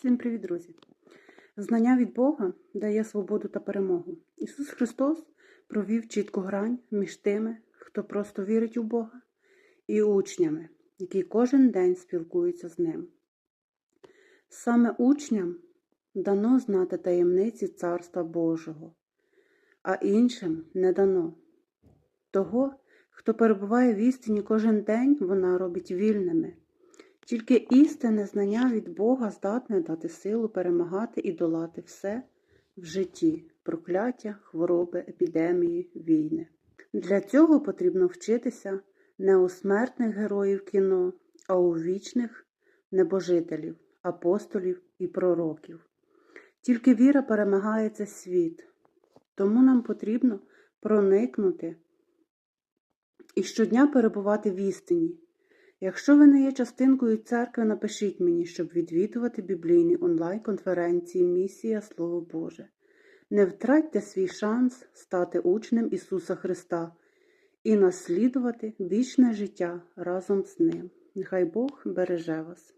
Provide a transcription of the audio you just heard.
Всім привіт, друзі! Знання від Бога дає свободу та перемогу. Ісус Христос провів чітку грань між тими, хто просто вірить у Бога, і учнями, які кожен день спілкуються з Ним. Саме учням дано знати таємниці Царства Божого, а іншим не дано. Того, хто перебуває в істині кожен день, вона робить вільними. Тільки істинне знання від Бога здатне дати силу перемагати і долати все в житті прокляття, хвороби, епідемії, війни. Для цього потрібно вчитися не у смертних героїв кіно, а у вічних небожителів, апостолів і пророків. Тільки віра перемагає цей світ, тому нам потрібно проникнути і щодня перебувати в істині. Якщо ви не є частинкою церкви, напишіть мені, щоб відвідувати біблійні онлайн-конференції Місія Слово Боже. Не втратьте свій шанс стати учнем Ісуса Христа і наслідувати вічне життя разом з Ним. Нехай Бог береже вас.